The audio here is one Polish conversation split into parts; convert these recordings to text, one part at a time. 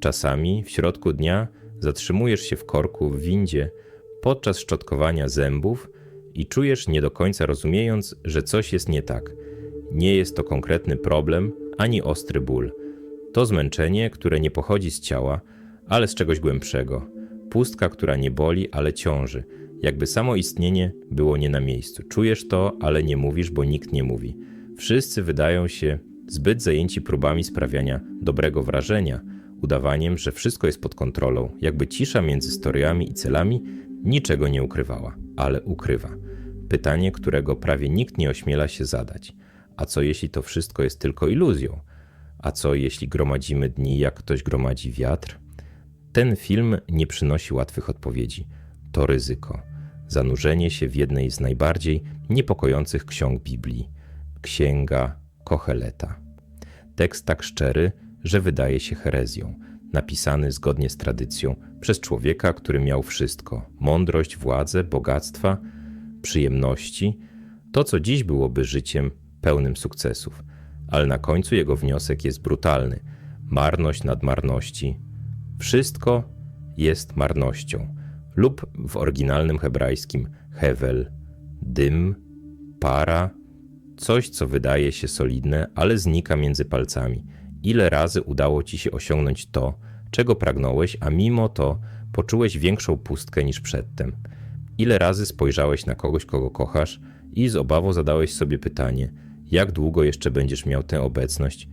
Czasami w środku dnia zatrzymujesz się w korku w windzie podczas szczotkowania zębów i czujesz nie do końca rozumiejąc, że coś jest nie tak. Nie jest to konkretny problem ani ostry ból. To zmęczenie, które nie pochodzi z ciała, ale z czegoś głębszego. Pustka, która nie boli, ale ciąży. Jakby samo istnienie było nie na miejscu. Czujesz to, ale nie mówisz, bo nikt nie mówi. Wszyscy wydają się zbyt zajęci próbami sprawiania dobrego wrażenia, udawaniem, że wszystko jest pod kontrolą, jakby cisza między historiami i celami niczego nie ukrywała, ale ukrywa. Pytanie, którego prawie nikt nie ośmiela się zadać. A co jeśli to wszystko jest tylko iluzją? A co jeśli gromadzimy dni, jak ktoś gromadzi wiatr? Ten film nie przynosi łatwych odpowiedzi. To ryzyko. Zanurzenie się w jednej z najbardziej niepokojących ksiąg Biblii Księga Kocheleta. Tekst tak szczery, że wydaje się herezją, napisany zgodnie z tradycją przez człowieka, który miał wszystko: mądrość, władzę, bogactwa, przyjemności, to co dziś byłoby życiem pełnym sukcesów. Ale na końcu jego wniosek jest brutalny: marność nad marności. Wszystko jest marnością, lub w oryginalnym hebrajskim hevel, dym, para, coś, co wydaje się solidne, ale znika między palcami. Ile razy udało ci się osiągnąć to, czego pragnąłeś, a mimo to poczułeś większą pustkę niż przedtem? Ile razy spojrzałeś na kogoś, kogo kochasz i z obawą zadałeś sobie pytanie, jak długo jeszcze będziesz miał tę obecność?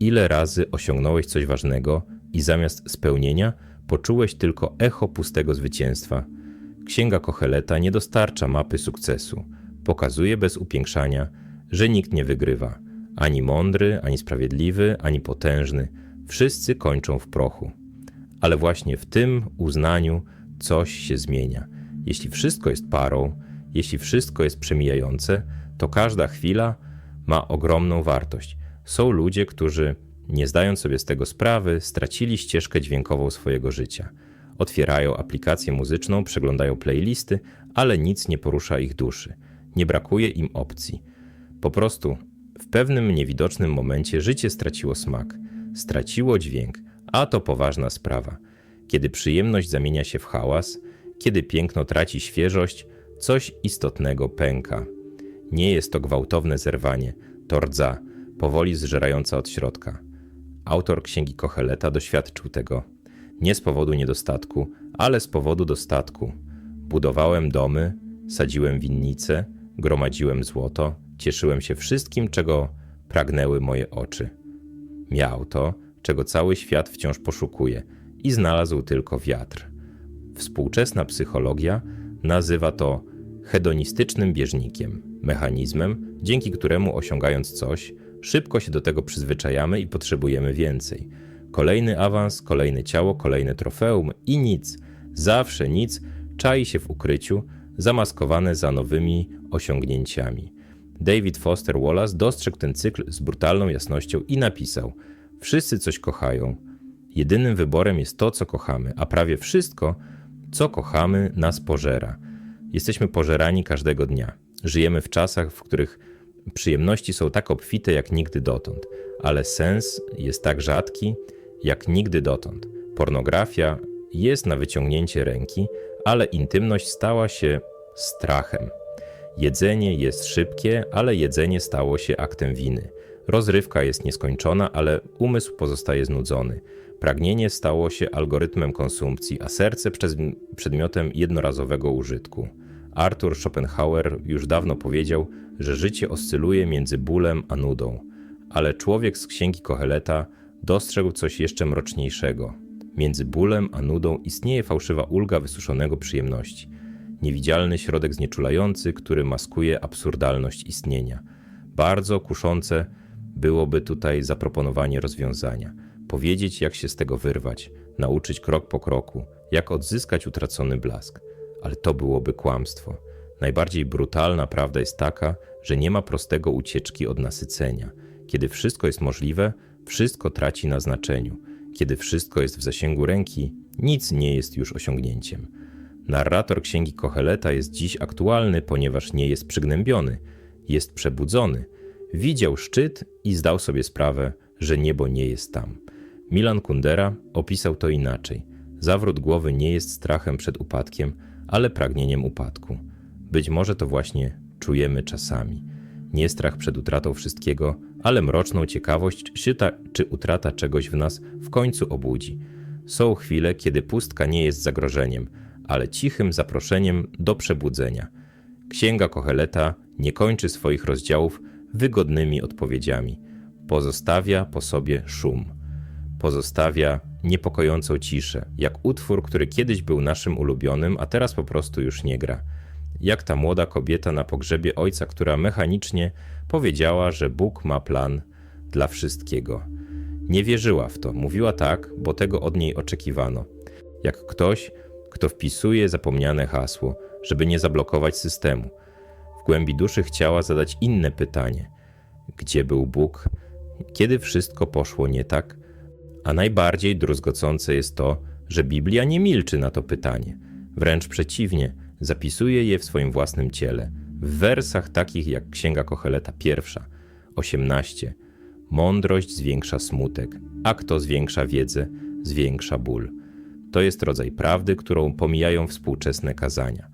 Ile razy osiągnąłeś coś ważnego i zamiast spełnienia poczułeś tylko echo pustego zwycięstwa? Księga Kocheleta nie dostarcza mapy sukcesu. Pokazuje bez upiększania, że nikt nie wygrywa. Ani mądry, ani sprawiedliwy, ani potężny. Wszyscy kończą w prochu. Ale właśnie w tym uznaniu coś się zmienia. Jeśli wszystko jest parą, jeśli wszystko jest przemijające, to każda chwila ma ogromną wartość. Są ludzie, którzy, nie zdając sobie z tego sprawy, stracili ścieżkę dźwiękową swojego życia. Otwierają aplikację muzyczną, przeglądają playlisty, ale nic nie porusza ich duszy. Nie brakuje im opcji. Po prostu w pewnym niewidocznym momencie życie straciło smak, straciło dźwięk, a to poważna sprawa. Kiedy przyjemność zamienia się w hałas, kiedy piękno traci świeżość, coś istotnego pęka. Nie jest to gwałtowne zerwanie, to rdza, powoli zżerająca od środka. Autor księgi Kocheleta doświadczył tego. Nie z powodu niedostatku, ale z powodu dostatku. Budowałem domy, sadziłem winnice, gromadziłem złoto, cieszyłem się wszystkim, czego pragnęły moje oczy. Miał to, czego cały świat wciąż poszukuje, i znalazł tylko wiatr. Współczesna psychologia nazywa to hedonistycznym bieżnikiem, mechanizmem, dzięki któremu osiągając coś, szybko się do tego przyzwyczajamy i potrzebujemy więcej. Kolejny awans, kolejne ciało, kolejne trofeum i nic, zawsze nic, czai się w ukryciu, zamaskowane za nowymi osiągnięciami. David Foster Wallace dostrzegł ten cykl z brutalną jasnością i napisał: Wszyscy coś kochają. Jedynym wyborem jest to, co kochamy, a prawie wszystko, co kochamy, nas pożera. Jesteśmy pożerani każdego dnia. Żyjemy w czasach, w których przyjemności są tak obfite jak nigdy dotąd, ale sens jest tak rzadki jak nigdy dotąd. Pornografia jest na wyciągnięcie ręki, ale intymność stała się strachem. Jedzenie jest szybkie, ale jedzenie stało się aktem winy. Rozrywka jest nieskończona, ale umysł pozostaje znudzony. Pragnienie stało się algorytmem konsumpcji, a serce przedmiotem jednorazowego użytku. Arthur Schopenhauer już dawno powiedział, że życie oscyluje między bólem a nudą, ale człowiek z księgi Koheleta dostrzegł coś jeszcze mroczniejszego. Między bólem a nudą istnieje fałszywa ulga wysuszonego przyjemności, niewidzialny środek znieczulający, który maskuje absurdalność istnienia. Bardzo kuszące byłoby tutaj zaproponowanie rozwiązania powiedzieć, jak się z tego wyrwać, nauczyć krok po kroku, jak odzyskać utracony blask. Ale to byłoby kłamstwo. Najbardziej brutalna prawda jest taka, że nie ma prostego ucieczki od nasycenia. Kiedy wszystko jest możliwe, wszystko traci na znaczeniu. Kiedy wszystko jest w zasięgu ręki, nic nie jest już osiągnięciem. Narrator księgi Kocheleta jest dziś aktualny, ponieważ nie jest przygnębiony, jest przebudzony. Widział szczyt i zdał sobie sprawę, że niebo nie jest tam. Milan Kundera opisał to inaczej. Zawrót głowy nie jest strachem przed upadkiem, ale pragnieniem upadku. Być może to właśnie czujemy czasami. Nie strach przed utratą wszystkiego, ale mroczną ciekawość, czy, ta, czy utrata czegoś w nas w końcu obudzi. Są chwile, kiedy pustka nie jest zagrożeniem, ale cichym zaproszeniem do przebudzenia. Księga Koheleta nie kończy swoich rozdziałów wygodnymi odpowiedziami. Pozostawia po sobie szum. Pozostawia niepokojącą ciszę, jak utwór, który kiedyś był naszym ulubionym, a teraz po prostu już nie gra. Jak ta młoda kobieta na pogrzebie ojca, która mechanicznie powiedziała, że Bóg ma plan dla wszystkiego. Nie wierzyła w to, mówiła tak, bo tego od niej oczekiwano. Jak ktoś, kto wpisuje zapomniane hasło, żeby nie zablokować systemu. W głębi duszy chciała zadać inne pytanie: gdzie był Bóg? Kiedy wszystko poszło nie tak? A najbardziej druzgocące jest to, że Biblia nie milczy na to pytanie. Wręcz przeciwnie, zapisuje je w swoim własnym ciele, w wersach takich jak Księga Kocheleta pierwsza, 18. Mądrość zwiększa smutek, a kto zwiększa wiedzę, zwiększa ból. To jest rodzaj prawdy, którą pomijają współczesne kazania.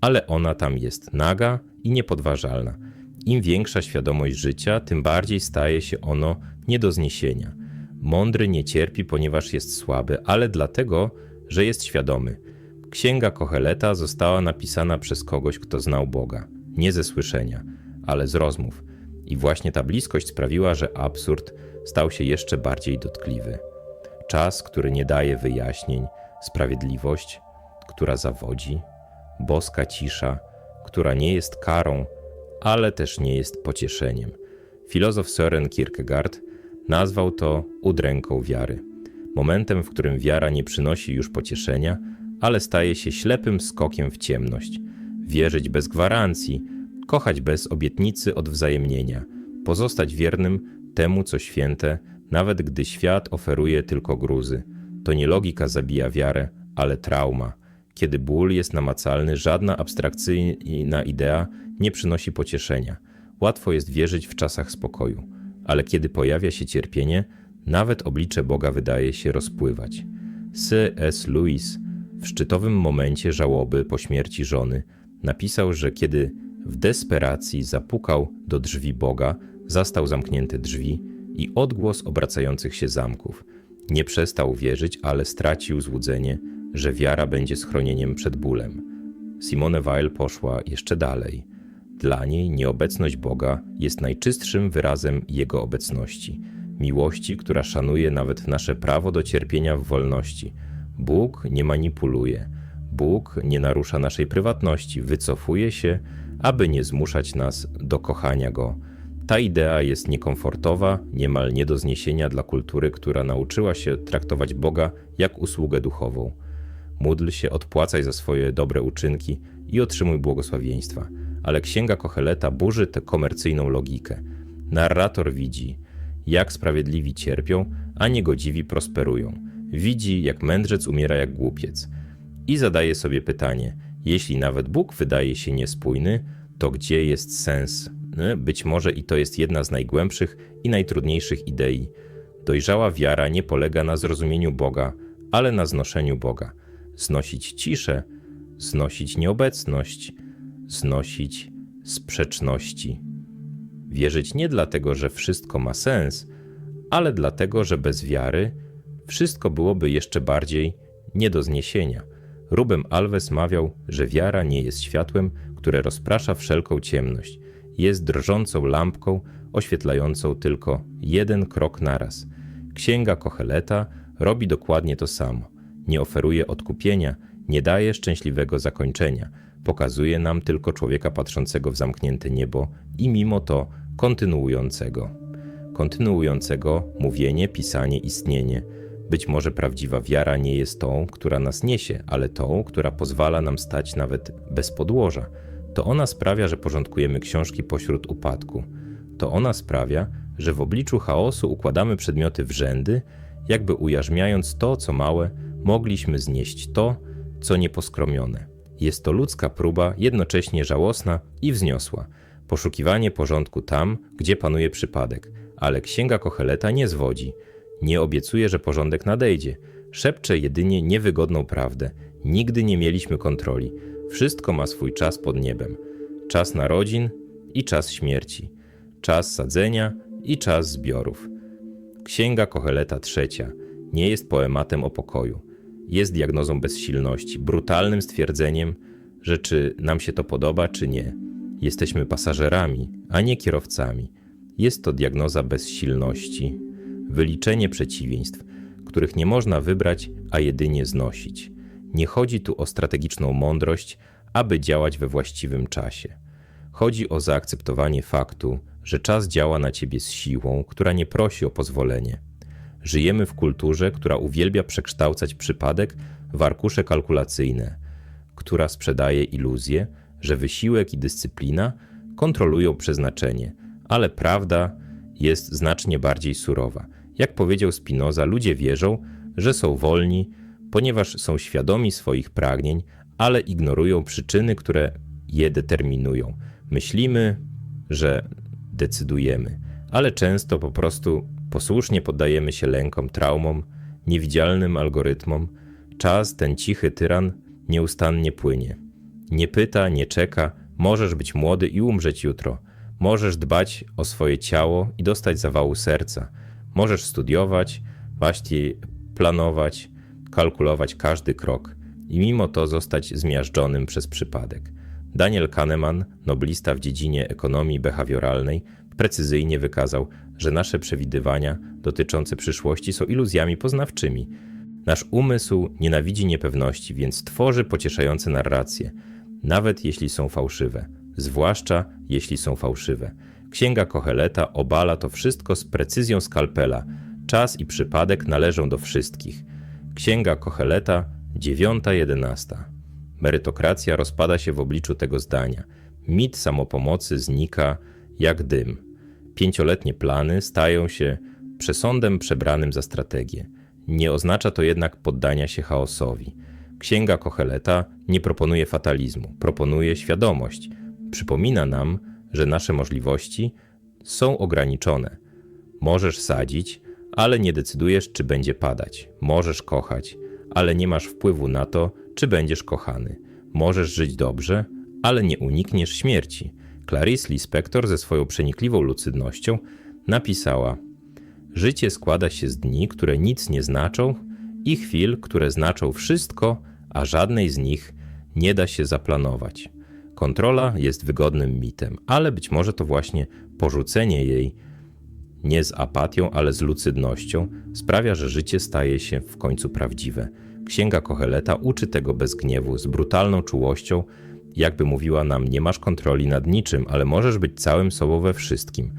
Ale ona tam jest naga i niepodważalna. Im większa świadomość życia, tym bardziej staje się ono nie do zniesienia. Mądry nie cierpi, ponieważ jest słaby, ale dlatego, że jest świadomy. Księga Kocheleta została napisana przez kogoś, kto znał Boga, nie ze słyszenia, ale z rozmów. I właśnie ta bliskość sprawiła, że absurd stał się jeszcze bardziej dotkliwy. Czas, który nie daje wyjaśnień, sprawiedliwość, która zawodzi, boska cisza, która nie jest karą, ale też nie jest pocieszeniem. Filozof Søren Kierkegaard nazwał to udręką wiary. Momentem, w którym wiara nie przynosi już pocieszenia, ale staje się ślepym skokiem w ciemność. Wierzyć bez gwarancji, kochać bez obietnicy odwzajemnienia, pozostać wiernym temu, co święte, nawet gdy świat oferuje tylko gruzy. To nie logika zabija wiarę, ale trauma. Kiedy ból jest namacalny, żadna abstrakcyjna idea nie przynosi pocieszenia. Łatwo jest wierzyć w czasach spokoju, ale kiedy pojawia się cierpienie, nawet oblicze Boga wydaje się rozpływać. C.S. Lewis w szczytowym momencie żałoby po śmierci żony napisał, że kiedy w desperacji zapukał do drzwi Boga, zastał zamknięte drzwi i odgłos obracających się zamków. Nie przestał wierzyć, ale stracił złudzenie, że wiara będzie schronieniem przed bólem. Simone Weil poszła jeszcze dalej. Dla niej nieobecność Boga jest najczystszym wyrazem Jego obecności, miłości, która szanuje nawet nasze prawo do cierpienia w wolności. Bóg nie manipuluje, Bóg nie narusza naszej prywatności, wycofuje się, aby nie zmuszać nas do kochania Go. Ta idea jest niekomfortowa, niemal nie do zniesienia dla kultury, która nauczyła się traktować Boga jak usługę duchową. Módl się, odpłacaj za swoje dobre uczynki i otrzymuj błogosławieństwa. Ale księga Kocheleta burzy tę komercyjną logikę. Narrator widzi, jak sprawiedliwi cierpią, a niegodziwi prosperują. Widzi, jak mędrzec umiera jak głupiec. I zadaje sobie pytanie: jeśli nawet Bóg wydaje się niespójny, to gdzie jest sens? Być może i to jest jedna z najgłębszych i najtrudniejszych idei. Dojrzała wiara nie polega na zrozumieniu Boga, ale na znoszeniu Boga znosić ciszę, znosić nieobecność, znosić sprzeczności. Wierzyć nie dlatego, że wszystko ma sens, ale dlatego, że bez wiary wszystko byłoby jeszcze bardziej nie do zniesienia. Rubem Alves mawiał, że wiara nie jest światłem, które rozprasza wszelką ciemność. Jest drżącą lampką oświetlającą tylko jeden krok naraz. Księga Kocheleta robi dokładnie to samo nie oferuje odkupienia, nie daje szczęśliwego zakończenia, pokazuje nam tylko człowieka patrzącego w zamknięte niebo i mimo to kontynuującego. Kontynuującego mówienie, pisanie, istnienie. Być może prawdziwa wiara nie jest tą, która nas niesie, ale tą, która pozwala nam stać nawet bez podłoża. To ona sprawia, że porządkujemy książki pośród upadku. To ona sprawia, że w obliczu chaosu układamy przedmioty w rzędy, jakby ujarzmiając to, co małe, mogliśmy znieść to, co nieposkromione. Jest to ludzka próba, jednocześnie żałosna i wzniosła. Poszukiwanie porządku tam, gdzie panuje przypadek, ale księga Kocheleta nie zwodzi. Nie obiecuje, że porządek nadejdzie. Szepcze jedynie niewygodną prawdę. Nigdy nie mieliśmy kontroli. Wszystko ma swój czas pod niebem. Czas narodzin i czas śmierci. Czas sadzenia i czas zbiorów. Księga Koheleta trzecia nie jest poematem o pokoju. Jest diagnozą bezsilności, brutalnym stwierdzeniem, że czy nam się to podoba, czy nie. Jesteśmy pasażerami, a nie kierowcami. Jest to diagnoza bezsilności, wyliczenie przeciwieństw, których nie można wybrać, a jedynie znosić. Nie chodzi tu o strategiczną mądrość, aby działać we właściwym czasie. Chodzi o zaakceptowanie faktu, że czas działa na ciebie z siłą, która nie prosi o pozwolenie. Żyjemy w kulturze, która uwielbia przekształcać przypadek w arkusze kalkulacyjne, która sprzedaje iluzję, że wysiłek i dyscyplina kontrolują przeznaczenie, ale prawda jest znacznie bardziej surowa. Jak powiedział Spinoza, ludzie wierzą, że są wolni, ponieważ są świadomi swoich pragnień, ale ignorują przyczyny, które je determinują. Myślimy, że decydujemy, ale często po prostu posłusznie poddajemy się lękom, traumom, niewidzialnym algorytmom. Czas, ten cichy tyran, nieustannie płynie. Nie pyta, nie czeka, możesz być młody i umrzeć jutro. Możesz dbać o swoje ciało i dostać zawału serca. Możesz studiować, właśnie planować, kalkulować każdy krok i mimo to zostać zmiażdżonym przez przypadek. Daniel Kahneman, noblista w dziedzinie ekonomii behawioralnej, precyzyjnie wykazał, że nasze przewidywania dotyczące przyszłości są iluzjami poznawczymi. Nasz umysł nienawidzi niepewności, więc tworzy pocieszające narracje, nawet jeśli są fałszywe, zwłaszcza jeśli są fałszywe. Księga Koheleta obala to wszystko z precyzją skalpela. Czas i przypadek należą do wszystkich. Księga dziewiąta, jedenasta. Merytokracja rozpada się w obliczu tego zdania. Mit samopomocy znika jak dym. Pięcioletnie plany stają się przesądem przebranym za strategię. Nie oznacza to jednak poddania się chaosowi. Księga Koheleta nie proponuje fatalizmu, proponuje świadomość. Przypomina nam, że nasze możliwości są ograniczone. Możesz sadzić, ale nie decydujesz, czy będzie padać. Możesz kochać, ale nie masz wpływu na to, czy będziesz kochany. Możesz żyć dobrze, ale nie unikniesz śmierci. Clarice Lispector ze swoją przenikliwą lucydnością napisała: Życie składa się z dni, które nic nie znaczą, i chwil, które znaczą wszystko, a żadnej z nich nie da się zaplanować. Kontrola jest wygodnym mitem, ale być może to właśnie porzucenie jej nie z apatią, ale z lucydnością sprawia, że życie staje się w końcu prawdziwe. Księga Koheleta uczy tego bez gniewu, z brutalną czułością, jakby mówiła nam: Nie masz kontroli nad niczym, ale możesz być całym sobą we wszystkim.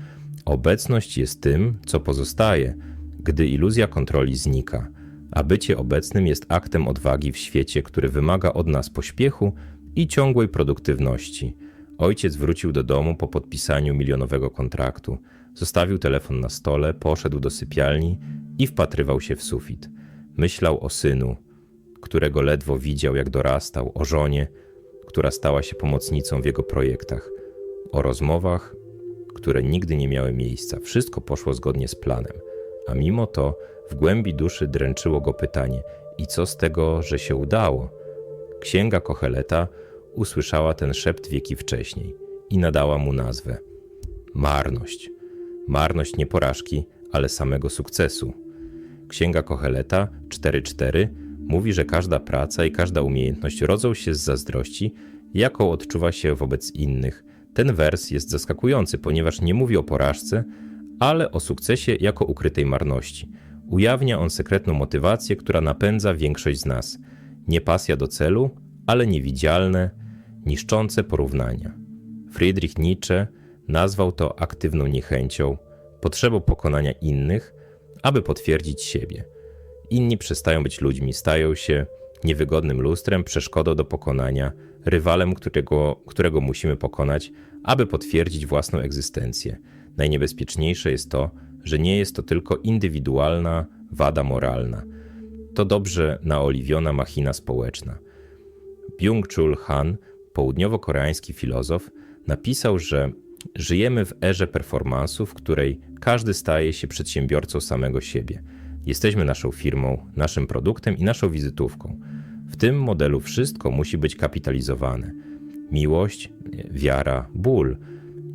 Obecność jest tym, co pozostaje, gdy iluzja kontroli znika, a bycie obecnym jest aktem odwagi w świecie, który wymaga od nas pośpiechu i ciągłej produktywności. Ojciec wrócił do domu po podpisaniu milionowego kontraktu. Zostawił telefon na stole, poszedł do sypialni i wpatrywał się w sufit. Myślał o synu, którego ledwo widział, jak dorastał, o żonie, która stała się pomocnicą w jego projektach, o rozmowach, które nigdy nie miały miejsca. Wszystko poszło zgodnie z planem, a mimo to w głębi duszy dręczyło go pytanie: i co z tego, że się udało? Księga Kocheleta usłyszała ten szept wieki wcześniej i nadała mu nazwę marność. Marność nie porażki, ale samego sukcesu. Księga Kocheleta 4.4 mówi, że każda praca i każda umiejętność rodzą się z zazdrości, jaką odczuwa się wobec innych. Ten wers jest zaskakujący, ponieważ nie mówi o porażce, ale o sukcesie jako ukrytej marności. Ujawnia on sekretną motywację, która napędza większość z nas. Nie pasja do celu, ale niewidzialne, niszczące porównania. Friedrich Nietzsche nazwał to aktywną niechęcią, potrzebą pokonania innych, aby potwierdzić siebie. Inni przestają być ludźmi, stają się niewygodnym lustrem, przeszkodą do pokonania, rywalem, którego, którego musimy pokonać, aby potwierdzić własną egzystencję. Najniebezpieczniejsze jest to, że nie jest to tylko indywidualna wada moralna. To dobrze naoliwiona machina społeczna. Byung-Chul Han, południowo-koreański filozof, napisał, że żyjemy w erze performansu, w której każdy staje się przedsiębiorcą samego siebie. Jesteśmy naszą firmą, naszym produktem i naszą wizytówką. W tym modelu wszystko musi być kapitalizowane. Miłość, wiara, ból.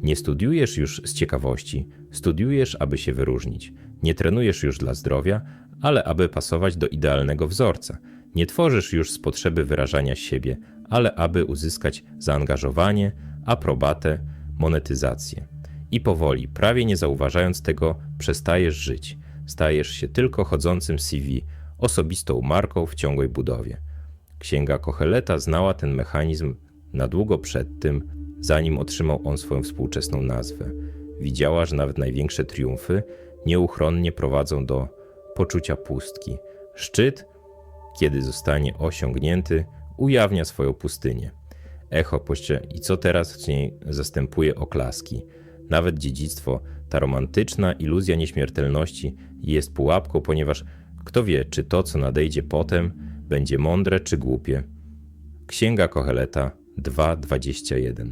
Nie studiujesz już z ciekawości, studiujesz, aby się wyróżnić. Nie trenujesz już dla zdrowia, ale aby pasować do idealnego wzorca. Nie tworzysz już z potrzeby wyrażania siebie, ale aby uzyskać zaangażowanie, aprobatę, monetyzację. I powoli, prawie nie zauważając tego, przestajesz żyć. Stajesz się tylko chodzącym CV, osobistą marką w ciągłej budowie. Księga Kocheleta znała ten mechanizm na długo przed tym, zanim otrzymał on swoją współczesną nazwę. Widziała, że nawet największe triumfy nieuchronnie prowadzą do poczucia pustki. Szczyt, kiedy zostanie osiągnięty, ujawnia swoją pustynię. Echo poście i co teraz w niej zastępuje oklaski. Nawet dziedzictwo, ta romantyczna iluzja nieśmiertelności jest pułapką, ponieważ kto wie, czy to, co nadejdzie potem, będzie mądre czy głupie. Księga Koheleta 2.21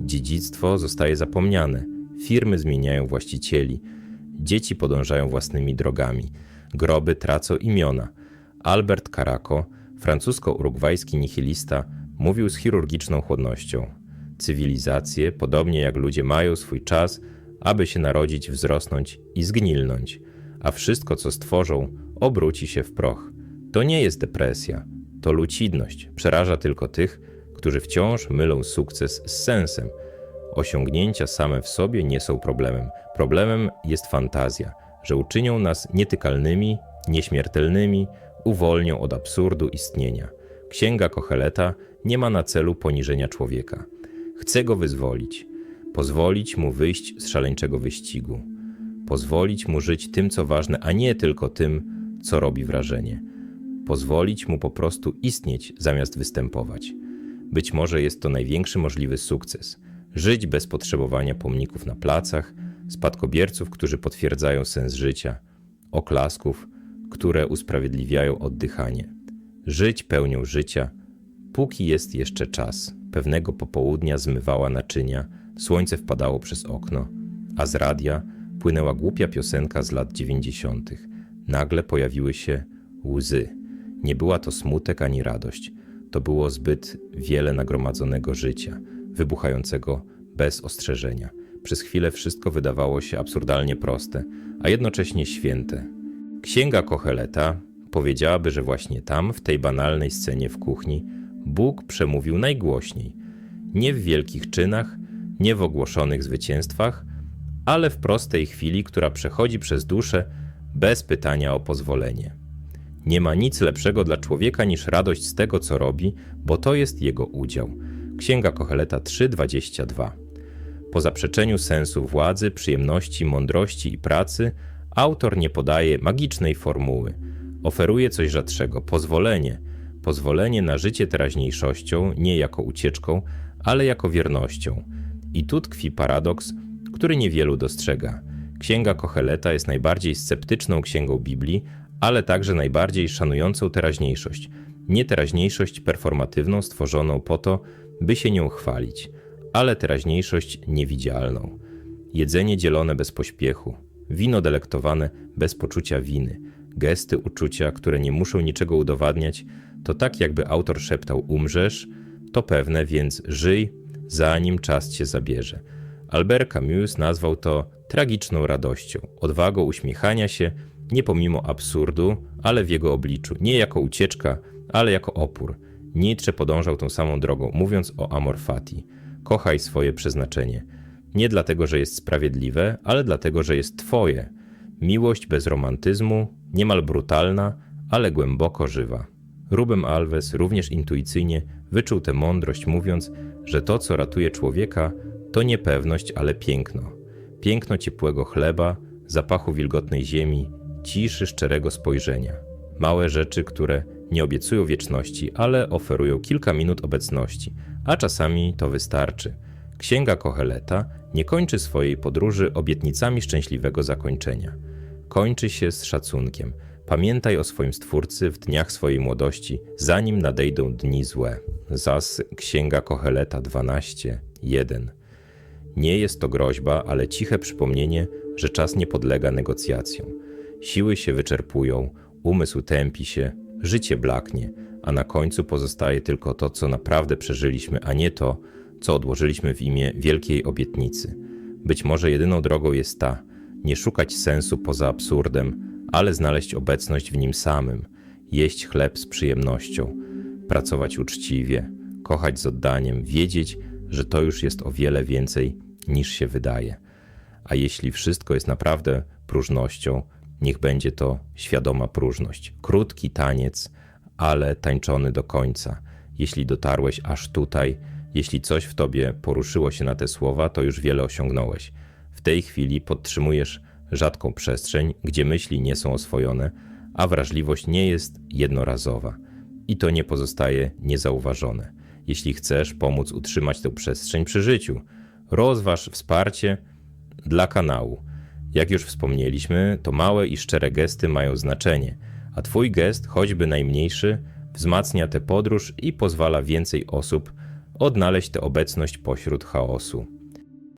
Dziedzictwo zostaje zapomniane, firmy zmieniają właścicieli, dzieci podążają własnymi drogami, groby tracą imiona. Albert Caraco, francusko-urugwajski nihilista, mówił z chirurgiczną chłodnością. Cywilizacje, podobnie jak ludzie, mają swój czas, aby się narodzić, wzrosnąć i zgnilnąć, a wszystko, co stworzą, obróci się w proch. To nie jest depresja, to lucidność. Przeraża tylko tych, którzy wciąż mylą sukces z sensem. Osiągnięcia same w sobie nie są problemem. Problemem jest fantazja, że uczynią nas nietykalnymi, nieśmiertelnymi, uwolnią od absurdu istnienia. Księga Kocheleta nie ma na celu poniżenia człowieka. Chce go wyzwolić, pozwolić mu wyjść z szaleńczego wyścigu, pozwolić mu żyć tym, co ważne, a nie tylko tym, co robi wrażenie, pozwolić mu po prostu istnieć zamiast występować. Być może jest to największy możliwy sukces żyć bez potrzebowania pomników na placach, spadkobierców, którzy potwierdzają sens życia, oklasków, które usprawiedliwiają oddychanie. Żyć pełnią życia, póki jest jeszcze czas. Pewnego popołudnia zmywała naczynia, słońce wpadało przez okno, a z radia płynęła głupia piosenka z lat dziewięćdziesiątych. Nagle pojawiły się łzy. Nie była to smutek ani radość. To było zbyt wiele nagromadzonego życia, wybuchającego bez ostrzeżenia. Przez chwilę wszystko wydawało się absurdalnie proste, a jednocześnie święte. Księga Kocheleta powiedziałaby, że właśnie tam, w tej banalnej scenie w kuchni, Bóg przemówił najgłośniej. Nie w wielkich czynach, nie w ogłoszonych zwycięstwach, ale w prostej chwili, która przechodzi przez duszę bez pytania o pozwolenie. Nie ma nic lepszego dla człowieka niż radość z tego, co robi, bo to jest jego udział. Księga Kocheleta 3:22. Po zaprzeczeniu sensu władzy, przyjemności, mądrości i pracy, autor nie podaje magicznej formuły. Oferuje coś rzadszego pozwolenie. Pozwolenie na życie teraźniejszością, nie jako ucieczką, ale jako wiernością. I tu tkwi paradoks, który niewielu dostrzega. Księga Kocheleta jest najbardziej sceptyczną księgą Biblii, ale także najbardziej szanującą teraźniejszość. Nie teraźniejszość performatywną stworzoną po to, by się nią chwalić, ale teraźniejszość niewidzialną. Jedzenie dzielone bez pośpiechu, wino delektowane bez poczucia winy, gesty uczucia, które nie muszą niczego udowadniać, to tak jakby autor szeptał: Umrzesz, to pewne, więc żyj, zanim czas cię zabierze. Albert Camus nazwał to tragiczną radością, odwagą uśmiechania się, nie pomimo absurdu, ale w jego obliczu, nie jako ucieczka, ale jako opór. Nietzsche podążał tą samą drogą, mówiąc o amor fati. Kochaj swoje przeznaczenie. Nie dlatego, że jest sprawiedliwe, ale dlatego, że jest twoje. Miłość bez romantyzmu, niemal brutalna, ale głęboko żywa. Rubem Alves również intuicyjnie wyczuł tę mądrość, mówiąc, że to, co ratuje człowieka, to niepewność, ale piękno. Piękno ciepłego chleba, zapachu wilgotnej ziemi, ciszy szczerego spojrzenia. Małe rzeczy, które nie obiecują wieczności, ale oferują kilka minut obecności, a czasami to wystarczy. Księga Koheleta nie kończy swojej podróży obietnicami szczęśliwego zakończenia. Kończy się z szacunkiem. Pamiętaj o swoim Stwórcy w dniach swojej młodości, zanim nadejdą dni złe. Zas Księga Koheleta 12:1. Nie jest to groźba, ale ciche przypomnienie, że czas nie podlega negocjacjom. Siły się wyczerpują, umysł tępi się, życie blaknie, a na końcu pozostaje tylko to, co naprawdę przeżyliśmy, a nie to, co odłożyliśmy w imię wielkiej obietnicy. Być może jedyną drogą jest ta: nie szukać sensu poza absurdem, ale znaleźć obecność w nim samym, jeść chleb z przyjemnością, pracować uczciwie, kochać z oddaniem, wiedzieć, że to już jest o wiele więcej niż się wydaje. A jeśli wszystko jest naprawdę próżnością, niech będzie to świadoma próżność. Krótki taniec, ale tańczony do końca. Jeśli dotarłeś aż tutaj, jeśli coś w tobie poruszyło się na te słowa, to już wiele osiągnąłeś. W tej chwili podtrzymujesz rzadką przestrzeń, gdzie myśli nie są oswojone, a wrażliwość nie jest jednorazowa. I to nie pozostaje niezauważone. Jeśli chcesz pomóc utrzymać tę przestrzeń przy życiu, rozważ wsparcie dla kanału. Jak już wspomnieliśmy, to małe i szczere gesty mają znaczenie, a Twój gest, choćby najmniejszy, wzmacnia tę podróż i pozwala więcej osób odnaleźć tę obecność pośród chaosu.